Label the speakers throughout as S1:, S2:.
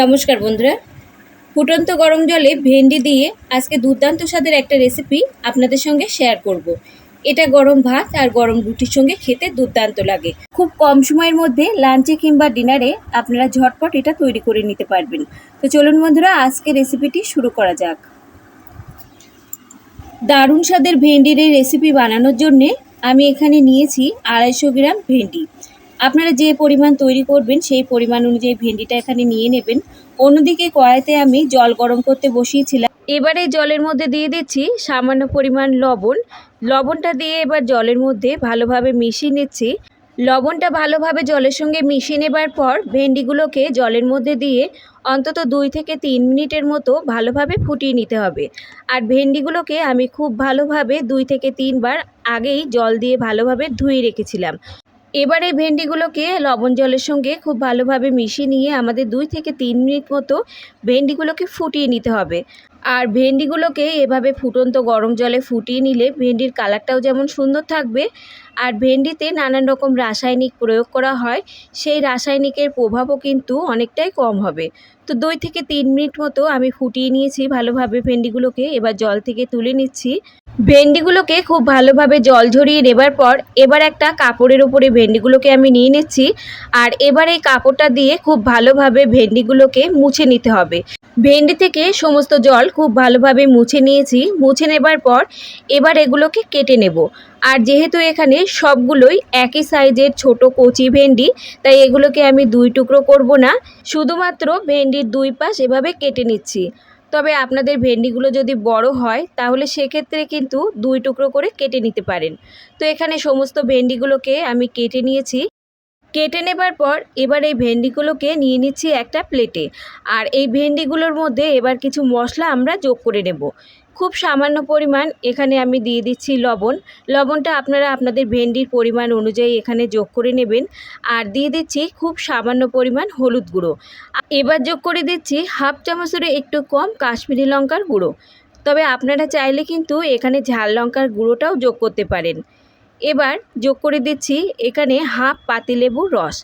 S1: নমস্কার বন্ধুরা। ফুটন্ত গরম জলে ভেন্ডি দিয়ে আজকে দুর্দান্ত স্বাদের একটা রেসিপি আপনাদের সঙ্গে শেয়ার করব। এটা গরম ভাত আর গরম রুটির সঙ্গে খেতে দুর্দান্ত লাগে। খুব কম সময়ের মধ্যে লাঞ্চে কিংবা ডিনারে আপনারা ঝটপট এটা তৈরি করে নিতে পারবেন। তো চলুন বন্ধুরা, আজকে রেসিপিটি শুরু করা যাক। দারুণ স্বাদের ভেন্ডির এই রেসিপি বানানোর জন্যে আমি এখানে নিয়েছি আড়াইশো গ্রাম ভেন্ডি। আপনারা যে পরিমাণ তৈরি করবেন, সেই পরিমাণ অনুযায়ী ভেন্ডিটা এখানে নিয়ে নেবেন। অন্যদিকে কড়াইতে আমি জল গরম করতে বসিয়েছিলাম। এবারে জলের মধ্যে দিয়ে দিচ্ছি সামান্য পরিমাণ লবণ। লবণটা দিয়ে এবার জলের মধ্যে ভালোভাবে মিশিয়ে নিচ্ছি। লবণটা ভালোভাবে জলের সঙ্গে মিশিয়ে নেবার পর ভেন্ডিগুলোকে জলের মধ্যে দিয়ে অন্তত দুই থেকে তিন মিনিটের মতো ভালোভাবে ফুটিয়ে নিতে হবে। আর ভেন্ডিগুলোকে আমি খুব ভালোভাবে দুই থেকে তিনবার আগেই জল দিয়ে ভালোভাবে ধুয়ে রেখেছিলাম। এবারে ভেন্ডিগুলোকে লবণ জলের সঙ্গে খুব ভালোভাবে মিশিয়ে নিয়ে আমাদের দুই থেকে তিন মিনিট মতো ভেন্ডিগুলোকে ফুটিয়ে নিতে হবে। আর ভেন্ডিগুলোকে এভাবে ফুটন্ত গরম জলে ফুটিয়ে নিলে ভেন্ডির কালারটাও যেমন সুন্দর থাকবে আর ভেন্ডিতে নানান রকম রাসায়নিক প্রয়োগ করা হয়, সেই রাসায়নিকের প্রভাবও কিন্তু অনেকটাই কম হবে। তো দুই থেকে তিন মিনিট মতো আমি ফুটিয়ে নিয়েছি ভালোভাবে ভেন্ডিগুলোকে, এবার জল থেকে তুলে নিচ্ছি। ভেন্ডিগুলোকে খুব ভালোভাবে জল ঝরিয়ে নেবার পর এবার একটা কাপড়ের উপরে ভেন্ডিগুলোকে আমি নিয়ে নিচ্ছি, আর এবার এই কাপড়টা দিয়ে খুব ভালোভাবে ভেন্ডিগুলোকে মুছে নিতে হবে। ভেন্ডি থেকে সমস্ত জল খুব ভালোভাবে মুছে নিয়েছি। মুছে নেবার পর এবার এগুলোকে কেটে নেব। আর যেহেতু এখানে সবগুলোই একই সাইজের ছোট কচি ভেন্ডি, তাই এগুলোকে আমি দুই টুকরো করব না। শুধুমাত্র ভেন্ডির দুই পাশ এভাবে কেটে নিচ্ছি। তবে আপনাদের ভেন্ডিগুলো যদি বড় হয়, তাহলে সেক্ষেত্রে কিন্তু দুই টুকরো করে কেটে নিতে পারেন। তো এখানে সমস্ত ভেন্ডিগুলোকে আমি কেটে নিয়েছি। কেটে নেবার পর এবার এই ভেন্ডিগুলোকে নিয়ে নিচ্ছি একটা প্লেটে। আর এই ভেন্ডিগুলোর মধ্যে এবার কিছু মশলা আমরা যোগ করে নেব। খুব সামান্য পরিমাণ এখানে আমি দিয়ে দিচ্ছি লবণ। লবণটা আপনারা আপনাদের ভেন্ডির পরিমাণ অনুযায়ী এখানে যোগ করে নেবেন। আর দিয়ে দিচ্ছি খুব সামান্য পরিমাণ হলুদ গুঁড়ো। এবার যোগ করে দিচ্ছি হাফ চামচেরও একটু কম কাশ্মীরি লঙ্কার গুঁড়ো। তবে আপনারা চাইলে কিন্তু এখানে ঝাল লঙ্কার গুঁড়োটাও যোগ করতে পারেন। এবার যোগ করে দিচ্ছি এখানে হাফ পাতিলেবুর রস।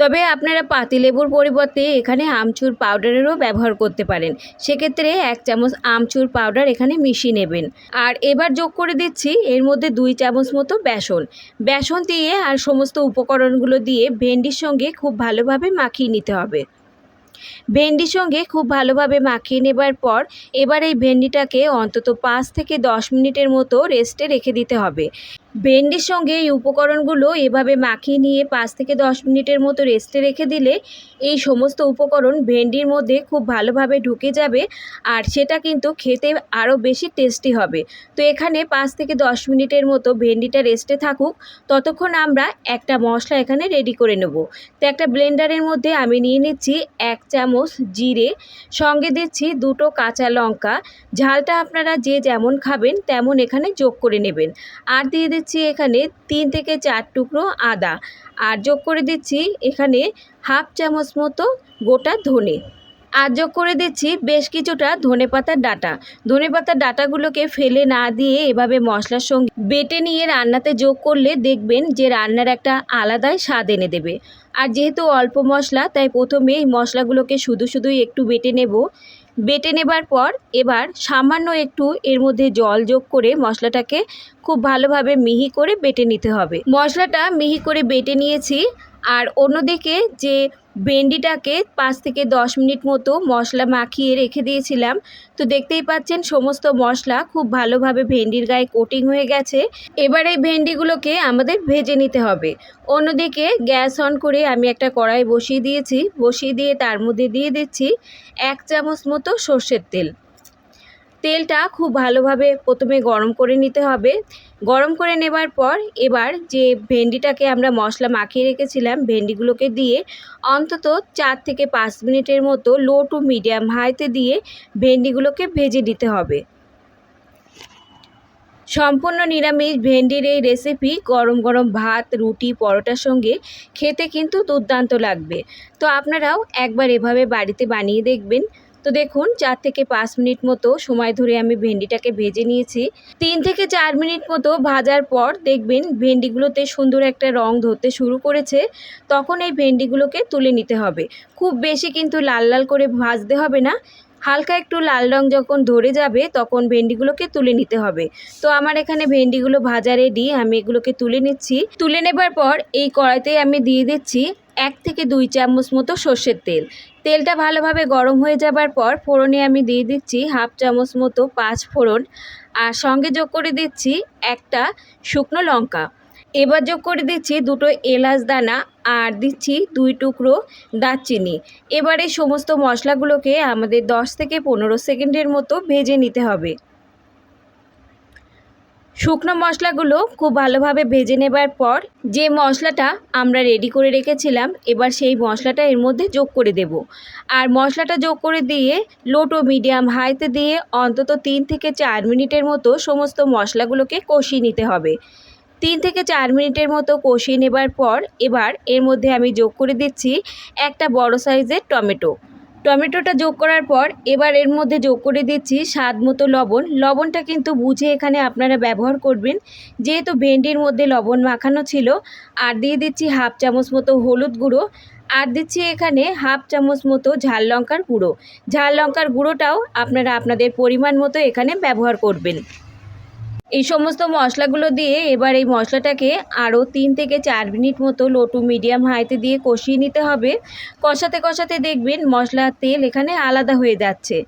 S1: তবে আপনারা পাতিলেবুর পরিবর্তে এখানে আমচুর পাউডারেরও ব্যবহার করতে পারেন। সেক্ষেত্রে এক চামচ আমচুর পাউডার এখানে মিশিয়ে নেবেন। আর এবার যোগ করে দিচ্ছি এর মধ্যে দুই চামচ মতো বেসন। বেসন দিয়ে আর সমস্ত উপকরণগুলো দিয়ে ভেন্ডির সঙ্গে খুব ভালোভাবে মাখিয়ে নিতে হবে। ভেন্ডির সঙ্গে খুব ভালোভাবে মাখিয়ে নেবার পর এবার এই ভেন্ডিটাকে অন্তত পাঁচ থেকে দশ মিনিটের মতো রেস্টে রেখে দিতে হবে। ভেন্ডির সঙ্গে এই উপকরণগুলো এভাবে মাখিয়ে নিয়ে পাঁচ থেকে দশ মিনিটের মতো রেস্টে রেখে দিলে এই সমস্ত উপকরণ ভেন্ডির মধ্যে খুব ভালোভাবে ঢুকে যাবে আর সেটা কিন্তু খেতে আরও বেশি টেস্টি হবে। তো এখানে পাঁচ থেকে দশ মিনিটের মতো ভেন্ডিটা রেস্টে থাকুক। ততক্ষণ আমরা একটা মশলা এখানে রেডি করে নেব। তো একটা ব্লেন্ডারের মধ্যে আমি নিয়ে নিচ্ছি এক চামচ জিরে, সঙ্গে দিচ্ছি দুটো কাঁচা লঙ্কা। ঝালটা আপনারা যে যেমন খাবেন তেমন এখানে যোগ করে নেবেন। আর দিয়ে দিচ্ছি এখানে তিন থেকে চার টুকরো আদা আর যোগ করে দিচ্ছি এখানে হাফ চামচ মতো গোটা ধনে। আর যোগ করে দিচ্ছি বেশ কিছুটা ধনে পাতার ডাটা। ধনে পাতার ডাটাগুলোকে ফেলে না দিয়ে এভাবে মশলার সঙ্গে বেটে নিয়ে রান্নাতে যোগ করলে দেখবেন যে রান্নার একটা আলাদাই স্বাদ এনে দেবে। আর যেহেতু অল্প মশলা, তাই প্রথমে এই মশলাগুলোকে শুধু শুধুই একটু বেটে নেব। বেটে নেবার পর এবার সামান্য একটু এর মধ্যে জল যোগ করে মশলাটাকে খুব ভালোভাবে মিহি করে বেটে নিতে হবে। মশলাটা মিহি করে বেটে নিয়েছি আর অন্যদিকে যে ভেন্ডিটাকে পাঁচ থেকে দশ মিনিট মতো মশলা মাখিয়ে রেখে দিয়েছিলাম। তো দেখতেই পাচ্ছেন, সমস্ত মশলা খুব ভালোভাবে ভেন্ডির গায়ে কোটিং হয়ে গেছে। এবার এই ভেন্ডিগুলোকে আমাদের ভেজে নিতে হবে। অন্যদিকে গ্যাস অন করে আমি একটা কড়াই বসিয়ে দিয়েছি। বসিয়ে দিয়ে তার মধ্যে দিয়ে দিচ্ছি এক চামচ মতো সর্ষের তেল। তেলটা খুব ভালোভাবে প্রথমে গরম করে নিতে হবে। গরম করে নেবার পর এবার যে ভেন্ডিটাকে আমরা মশলা মাখিয়ে রেখেছিলাম, ভেন্ডিগুলোকে দিয়ে অন্তত চার থেকে পাঁচ মিনিটের মতো লো টু মিডিয়াম হাইতে দিয়ে ভেন্ডিগুলোকে ভেজে নিতে হবে। সম্পূর্ণ নিরামিষ ভেন্ডির এই রেসিপি গরম গরম ভাত, রুটি, পরোটার সঙ্গে খেতে কিন্তু দুর্দান্ত লাগবে। তো আপনারাও একবার এভাবে বাড়িতে বানিয়ে দেখবেন। তো দেখুন, চার থেকে পাঁচ মিনিট মতো সময় ধরে আমি ভেন্ডিটাকে ভেজে নিয়েছি। তিন থেকে চার মিনিট মতো ভাজার পর দেখবেন ভেন্ডিগুলোতে সুন্দর একটা রং ধরতে শুরু করেছে। তখন এই ভেন্ডিগুলোকে তুলে নিতে হবে। খুব বেশি কিন্তু লাল লাল করে ভাজতে হবে না। হালকা একটু লাল রং যখন ধরে যাবে, তখন ভেন্ডিগুলোকে তুলে নিতে হবে। তো আমার এখানে ভেন্ডিগুলো ভাজা রেডি আমি এগুলোকে তুলে নিচ্ছি। তুলে নেবার পর এই কড়াইতে আমি দিয়ে দিচ্ছি এক থেকে দুই চামচ মতো সর্ষের তেল। তেলটা ভালোভাবে গরম হয়ে যাবার পর ফোড়নে আমি দিয়ে দিচ্ছি হাফ চামচ মতো পাঁচ ফোড়ন আর সঙ্গে যোগ করে দিচ্ছি একটা শুকনো লঙ্কা। এবার যোগ করে দিচ্ছি দুটো এলাচ দানা আর দিচ্ছি দুই টুকরো দারচিনি। এবারে সমস্ত মশলাগুলোকে আমাদের 10 থেকে পনেরো সেকেন্ডের মতো ভেজে নিতে হবে। শুকনো মশলাগুলো খুব ভালোভাবে ভেজে নেবার পর যে মশলাটা আমরা রেডি করে রেখেছিলাম, এবার সেই মশলাটা এর মধ্যে যোগ করে দেব। আর মশলাটা যোগ করে দিয়ে লো টু মিডিয়াম হাইতে দিয়ে অন্তত তিন থেকে চার মিনিটের মতো সমস্ত মশলাগুলোকে কষিয়ে নিতে হবে। তিন থেকে চার মিনিটের মতো কষিয়ে নেবার পর এবার এর মধ্যে আমি যোগ করে দিচ্ছি একটা বড় সাইজের টমেটো। টমেটোটা যোগ করার পর এবার এর মধ্যে যোগ করে দিচ্ছি স্বাদ মতো লবণ। লবণটা কিন্তু বুঝে এখানে আপনারা ব্যবহার করবেন। যেহেতু ভেন্ডির মধ্যে লবণ মাখানো ছিল, আর দিয়ে দিচ্ছি হাফ চামচ মতো হলুদ গুঁড়ো, আর দিচ্ছি এখানে হাফ চামচ মতো ঝাল লঙ্কার গুঁড়ো। ঝাল লঙ্কার গুঁড়োটাও আপনারা আপনাদের পরিমাণ মতো এখানে ব্যবহার করবেন। এই সমস্ত মশলাগুলো দিয়ে এবার এই মশলাটাকে আরও তিন থেকে চার মিনিট মতো লো টু মিডিয়াম হাইতে দিয়ে কষিয়ে নিতে হবে। কষাতে কষাতে দেখবেন মশলার তেল এখানে আলাদা হয়ে যাচ্ছে।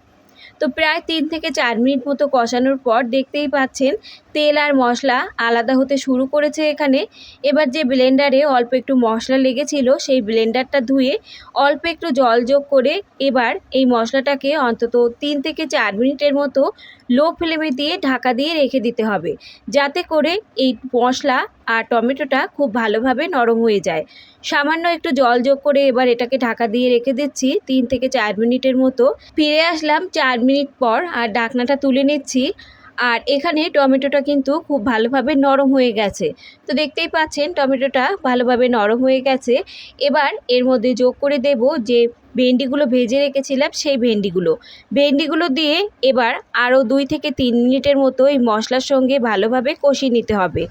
S1: তো প্রায় তিন থেকে চার মিনিট মতো কষানোর পর দেখতেই পাচ্ছেন তেল আর মশলা আলাদা হতে শুরু করেছে এখানে। এবার যে ব্লেন্ডারে অল্প একটু মশলা লেগেছিল সেই ব্লেন্ডারটা ধুয়ে অল্প একটু জল যোগ করে এবার এই মশলাটাকে অন্তত তিন থেকে চার মিনিটের মতো লো ফ্লেমে দিয়ে ঢাকা দিয়ে রেখে দিতে হবে। যাতে করে এই মশলা আর টমেটোটা খুব ভালোভাবে নরম হয়ে যায়। সামান্য একটু জল যোগ করে এবার এটাকে ঢাকা দিয়ে রেখে দিচ্ছি তিন থেকে চার মিনিটের মতো। ফিরে আসলাম চার মিনিট পর আর ডাকনাটা তুলে নিচ্ছি। আর এখানে টমেটোটা কিন্তু খুব ভালোভাবে নরম হয়ে গেছে। তো দেখতেই পাচ্ছেন টমেটোটা ভালোভাবে নরম হয়ে গেছে। এবার এর মধ্যে যোগ করে দেব যে ভেন্ডিগুলো ভেজে রেখেছিলাম সেই ভেন্ডিগুলো। ভেন্ডিগুলো দিয়ে এবার আরও দুই থেকে তিন মিনিটের মতো এই মশলার সঙ্গে ভালোভাবে কষিয়ে নিতে হবে।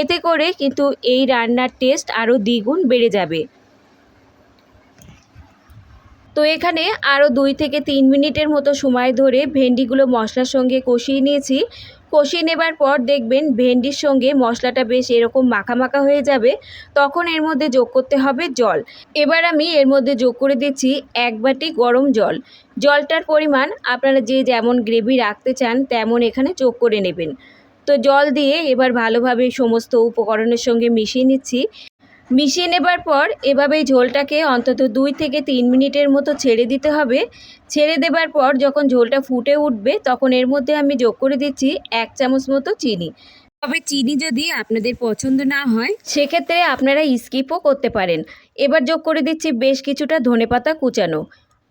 S1: এতে করে কিন্তু এই রান্নার টেস্ট আরও দ্বিগুণ বেড়ে যাবে। তো এখানে আরও দুই থেকে তিন মিনিটের মতো সময় ধরে ভেন্ডিগুলো মশলার সঙ্গে কষিয়ে নিয়েছি। কষিয়ে নেবার পর দেখবেন ভেন্ডির সঙ্গে মশলাটা বেশ এরকম মাখা মাখা হয়ে যাবে, তখন এর মধ্যে যোগ করতে হবে জল। এবার আমি এর মধ্যে যোগ করে দিচ্ছি এক বাটি গরম জল। জলটার পরিমাণ আপনারা যে যেমন গ্রেভি রাখতে চান তেমন এখানে যোগ করে নেবেন। তো জল দিয়ে এবার ভালোভাবে সমস্ত উপকরণের সঙ্গে মিশিয়ে নিচ্ছি। মিশিয়ে নেবার পর এভাবে ঝোলটাকে অন্তত দুই থেকে তিন মিনিটের মতো ছেড়ে দিতে হবে। ছেড়ে দেবার পর যখন ঝোলটা ফুটে উঠবে তখন এর মধ্যে আমি যোগ করে দিচ্ছি এক চামচ মতো চিনি। তবে চিনি যদি আপনাদের পছন্দ না হয় সেক্ষেত্রে আপনারা স্কিপও করতে পারেন। এবার যোগ করে দিচ্ছি বেশ কিছুটা ধনেপাতা কুচানো।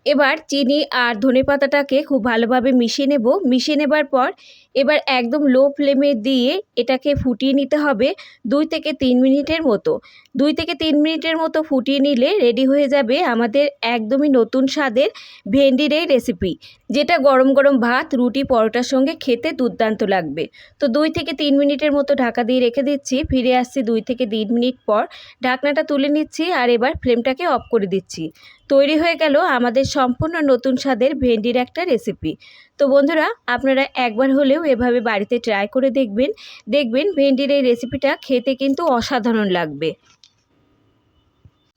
S1: এবার চিনি আর ধনে পাতাটাকে খুব ভালোভাবে মিশিয়ে নেব। মিশিয়ে নেবার পর এবার একদম লো ফ্লেমে দিয়ে এটাকে ফুটিয়ে নিতে হবে দুই থেকে তিন মিনিটের মতো। দুই থেকে তিন মিনিটের মতো ফুটিয়ে নিলে রেডি হয়ে যাবে আমাদের একদমই নতুন স্বাদের ভেন্ডির এই রেসিপি যেটা গরম গরম ভাত, রুটি, পরোটার সঙ্গে খেতে দুর্দান্ত লাগবে। তো দুই থেকে তিন মিনিটের মতো ঢাকা দিয়ে রেখে দিচ্ছি। ফিরে আসছি দুই থেকে তিন মিনিট পর। ঢাকনাটা তুলে নিচ্ছি আর এবার ফ্লেমটাকে অফ করে দিচ্ছি। তৈরি হয়ে গেল আমাদের সম্পূর্ণ নতুন স্বাদের ভেন্ডির একটা রেসিপি। তো বন্ধুরা, আপনারা একবার হলেও এভাবে বাড়িতে ট্রাই করে দেখবেন। দেখবেন ভেন্ডির এই রেসিপিটা খেতে কিন্তু অসাধারণ লাগবে।